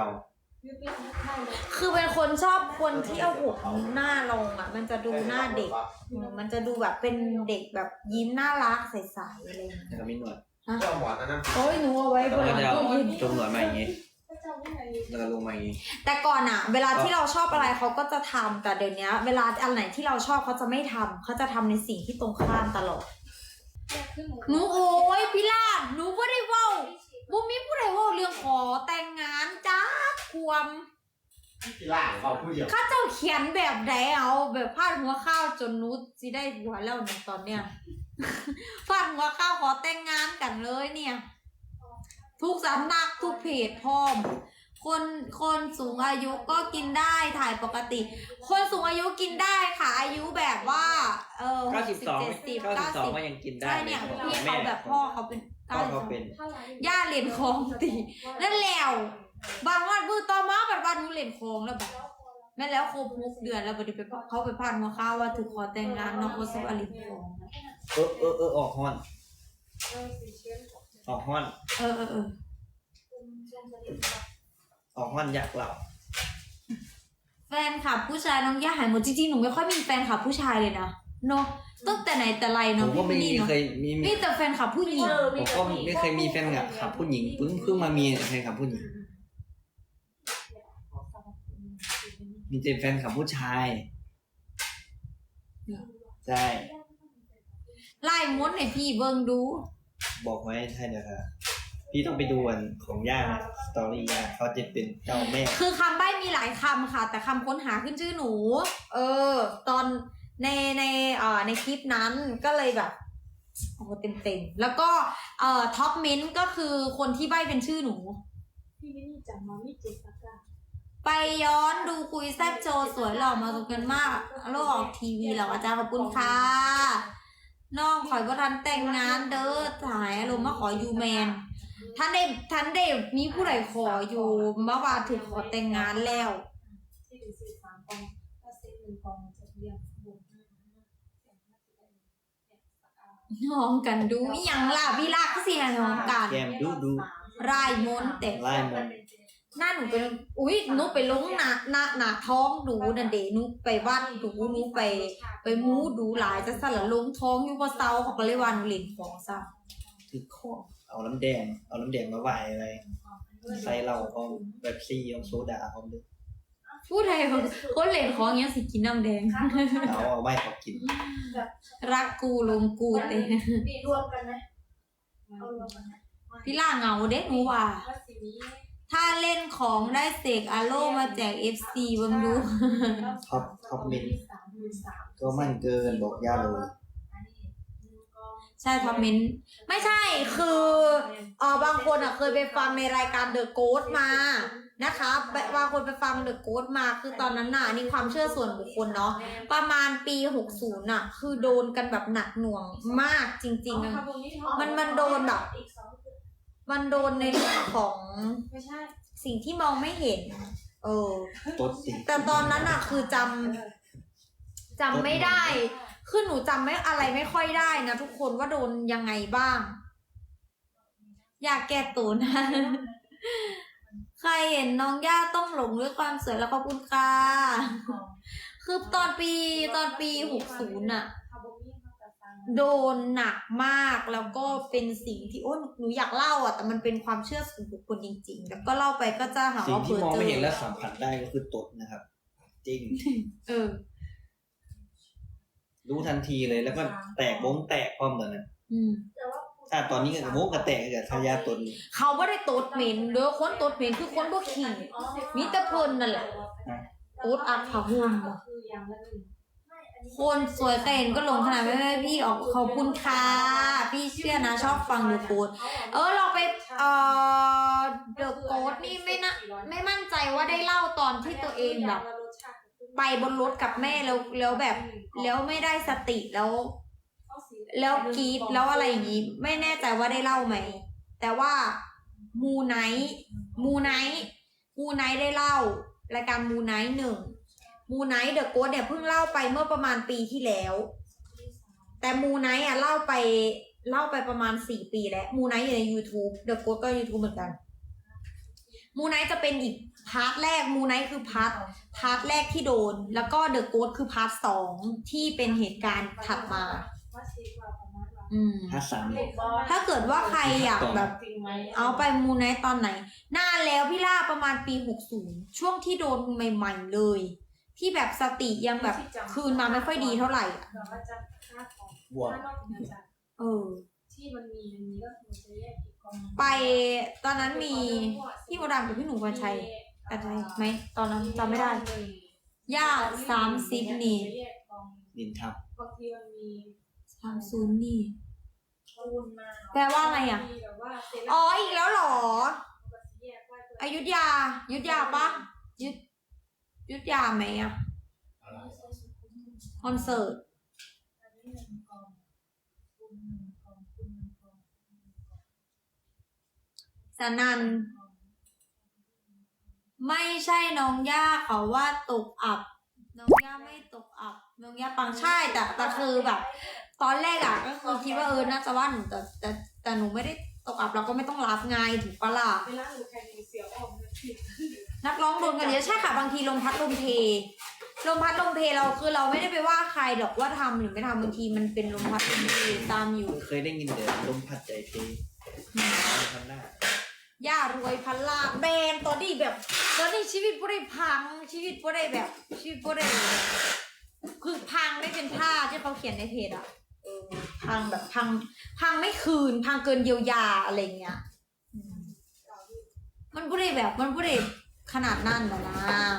ข่าคือเป็นคนชอบคนที่เอาหัวหน้าลงอะ มันจะดูหน้าเด็กอืมมันจะดูแบบเป็นเด็กแบบยิ้มน่ารักใสๆอะไรอย่างเงี้ยแล้วก็มีหนวดเจ้าหมอนนั่นโอ้ยหนูเอาไว้บแล้วนหก็ลังจะเอาตู้เย็นจงหนวดมาอย่างงี้แล้วก็ลงมาอย่างงี้ แต่ก่อนอะเวลาที่เราชอบอะไรเขาก็จะทำแต่เดี๋ยวนี้เวลาอันไหนที่เราชอบเขาจะไม่ทำเขาจะทำในสิ่งที่ตรงข้ามตลอดหนูโอ้ยพี่ลาดหนูไม่ได้เว่าบุมีผู้ใดเว่าเรื่องขอแต่งงานจ้าคว มกีฬาเขาผู้เดียว ข้าเจ้าเขียนแบบไหนเอาแบบพาดหัวข้าวจนหนูสิได้หัวแล้วเนี่ยตอนเนี้ย พาดหัวข้าวขอแต่งงานกันเลยเนี่ย ทุกสำนักทุกเพจพร้อม คนคนสูงอายุก็กินได้ถ่ายปกติ คนสูงอายุกินได้ค่ะ อายุแบบว่า เออเก้าสิบสองเจ็ดสิบเก้าเก้าสิบสองสิบก็ยังกินได้ใช่เนี่ยลพี่แม่เขาแบบพ่อเขาเป็นพ่อเขาเป็นย่าเหรียญคองตีนั่นแล้ว บางวันมือต่อมาบัดวันหนูเหรียญคองแล้วแบบแม่นแล้วครบหกเดือนแล้วบัดนี้ไปเขาไปพานหัวข้าวว่าถือขอแต่งงานน้องโคสวาเหรียญคองเออเออเออออกห้อน ออกห้อน เออเออเออออกห้อนอยากหลับแฟนคลับผู้ชายน้องย่าหายหมดจริงๆหนูไม่ค่อยมีแฟนคลับผู้ชายเลยนะเนาะตั้งแต่ไหนแต่ไรผเนาะมก็พี่ไม่นี่มีเนาะเคยมีมีมีแต่แฟนคลับผู้หญิง ผมก็ไม่เคยมีแฟนกับขับผู้หญิงเพิ่งเพิ่งมามีแฟนกับผู้หญิง มีแต่แฟนกับผู้ชายใช่ไล่มดให้พี่เบิ่งดู บอกไว้ให้เดี๋ยวค่ะพี่ต้องไปดูอันของย่านะสตอรี่ย่าเขาจะเป็นเจ้าแม่ คือคำใบ้มีหลายคำค่ะ แต่คำค้นหาขึ้นชื่อหนู เออ ตอนในในเอ่อในคลิปนั้นก็เลยแบบโอ้โหเต็มเต็มๆแล้วก็เอ่อท็อปเมนต์ก็คือคนที่ใบ้เป็นชื่อหนู พี่วินี่จังมาไม่เจ็บตะกร้า ไปย้อนดูคุยแซ่บโจสวยหล่อมาสุกันมากโลกออกทีวีเหรออาจารย์ขอบคุณค่ะน้องขอยว่าทันแต่งงานเด้อถ่ายอารมณ์มาขออยู่แมนท่านได้ท่านได้มีผู้ใดขออยู่มาว่าถึงขอแต่งงานแล้วที่เป็นสี่สามกองถ้าเซ็ตหนึ่งกองมันจะเรียงบนห้าห้าเสียงน่าจะได้เนี่ยตะกร้าน้องกันดูอหยังล่ะพี่ลากก็เสียน้องกันแกมดูดูรายมนต์แต่ไล่หมด หน้าหนูเป็น อุ้ยหนูไปลงหนาหนาหนาท้องดูนันเดหนูไปวัดดูหนูไป ไปมูดูหลายจะสละลงท้องอยู่บนเสาเขาก็เลยวันเล่นของซะคือข้อเอาน้ำแดง เอาน้ำแดงมาไหวอะไรใส่เหล้าพร้อมแบบซี่เอาโซดาพร้อมด้วยพูดไทยคนคนเล่นของอย่างเงี้ยสิกินน้ำแดง เอาเอาไว้เขากิน รักกูลงกูเตมีรวมกันไหมเอารวมกันไหมพี่ล่าเหงาเด็กหนูว่าว่าสีนี้ ถ้าเล่นของได้เสกอาโลมาแจก FC เบิ่งดูท็อปท็อปเมนสามหมื่นสามก็มั่นเกินบอกย่าเลยอันนี้หนึ่งกองใช่คอมเมนต์ไม่ใช่คือเออบางคนอะเคยไปฟังในรายการเดอะโก t มานะคะแบบบางคนไปฟังเดอะโก t มาคือตอนนั้นน่ะนี่ความเชื่อส่วนบุคคลเนาะประมาณปี 60น่ะ คือโดนกันแบบหนักหน่วงมากจริงๆอะมันมันโดนแบบอีกสองคือ มันโดนในเรื่องของไม่ใช่ สิ่งที่มองไม่เห็น เออต๊ดสิแต่ตอนนั้นอะคือจำจำไม่ได้ คือหนูจำไม่อะไรไม่ค่อยได้นะทุกคนว่าโดนยังไงบ้าง อยากแก้ตัวนะ ใครเห็นน้องย่าต้องหลงด้วยความสวยแล้วขอบคุณค่ะ คือตอนปีตอนปีหกศูนย์อะ โดนหนักมากแล้วก็เป็นสิ่งที่โอ้หนูอยากเล่าอะแต่มันเป็นความเชื่อส่วนบุคคลจริง ๆ แล้วก็เล่าไปก็จะหาสิ่งว่าที่เพ้อมองเจไม่อเห็นและสัมผัสได้ก็คือตดนะครับ จริง เออ รู้ทันทีเลยแล้วก็แตกวงแตกพร้อมกันนะอืมถ้าตอนนี้ก็วงก็แตกกับทายาตดนี่เขาไม่ได้ตดเหม็นเด้อคนตดเหม็นคือคนบ่ขี่ มีแต่เพิ่นนั่นแหละ โอ๊ตอัดผาหุ่นก็คืออย่างละหนึ่ง คนสวยแต่เห็นก็หลงขนาดไม่ไม่พี่ออกขอบคุณค่ะพี่เชื่อนะชอบฟังเดอะโกดเออเราไปเออเดอะโกดนี่ไม่นะไม่มั่นใจว่าได้เล่าตอนที่ตัวเองแบบไปบนรถกับแม่แล้วแล้วแบบ แล้วไม่ได้สติแล้ว แล้วกรีดแล้วอะไรอย่างนี้ไม่แน่ใจว่าได้เล่าไหม แต่ว่ามูไนท์มูไนท์มูไนท์ได้เล่ารายการมูไนท์หนึ่ง มูไนท์เดอะโกดเนี่ยเพิ่งเล่าไปเมื่อประมาณปีที่แล้ว แต่มูไนท์อะเล่าไปเล่าไปประมาณสี่ปีแล้วมูไนท์อยู่ใน YouTube เดอะโกดก็ YouTube เหมือนกันมูไนท์จะเป็นอีกพาร์ทแรกมูไนท์คือพาร์ทพาร์ทแรกที่โดน แล้วก็เดอะโก t คือพาร์ทสองที่เป็นเหตุการณ์ถัดมาว่าซีกว่าประมาณว่าอืมห้าสามถ้าเกิดว่าใครอยากแบบจริงไหมเอาไปมูไนท์ตอนไหนนานแล้วพี่ล่าประมาณปี60ช่วงที่โดนใหม่ ๆ เลย ที่แบบสติยังแบบคืนมาไม่ค่อยดีเท่าไหร่อะแต่ว่าจะค่าของบวกค่านอกเหนือจากเออ ที่มันมีอันนี้ก็คือจะแยกอีกกองไปตอนนั้นมีพี่โมดามกับพี่หนุ่มกัญชัยกันชัยไหมตอนนั้นจำไม่ได้ ย่าสามสิบนี่ดินทับบางทีมันมีสามศูนย์นี่ ปูนมาแปลว่าอะไรอะมีแบบว่าเซรั่มอ๋ออีกแล้วเหรอ มันจะแยกว่าตัวอยุธยายุธยาปะยุธ ยุธยาไหมอะคอนเสิร์ตอันนี้หนึ่งกองปูนหนึ่งกองปูนหนึ่งกองสนัน ไม่ใช่น้องย่าเขาว่าตกอับ น้องย่าไม่ตกอับ น้องย่าปังใช่แต่แต่คือแบบ ตอนแรกอะก็คือคิดว่าเออน่าจะว่าหนูแต่แต่แต่หนูไม่ได้ตกอับเราก็ไม่ต้องรับไงถูกปะล่ะ เวลาหนูแข่ นักร้องรวมกันเยอะใช่ค่ะบางทีลมพัดลมเพลมพัดลมเพเราคือเราไม่ได้ไปว่าใครหรอกว่าทำหรือไม่ทำบางทีมันเป็นลมพัดลมเพตามอยู่เคยได้ยินแต่ลมพัดใจเพลทำหน้าย่ารวยพันล้านแบรนด์ตอนนี้แบบตอนนี้ชีวิตบ่ได้พังชีวิตบ่ได้แบบ ชีวิตบ่ได้คือพังไม่เป็นท่าที่เขาเขียนในเพจอะเออพังแบบพัง พังไม่คืน พังเกินเยียวยาอะไรเงี้ยอืมมันบ่ได้แบบมันบ่ได้ ขนาดนั้นหรอนะ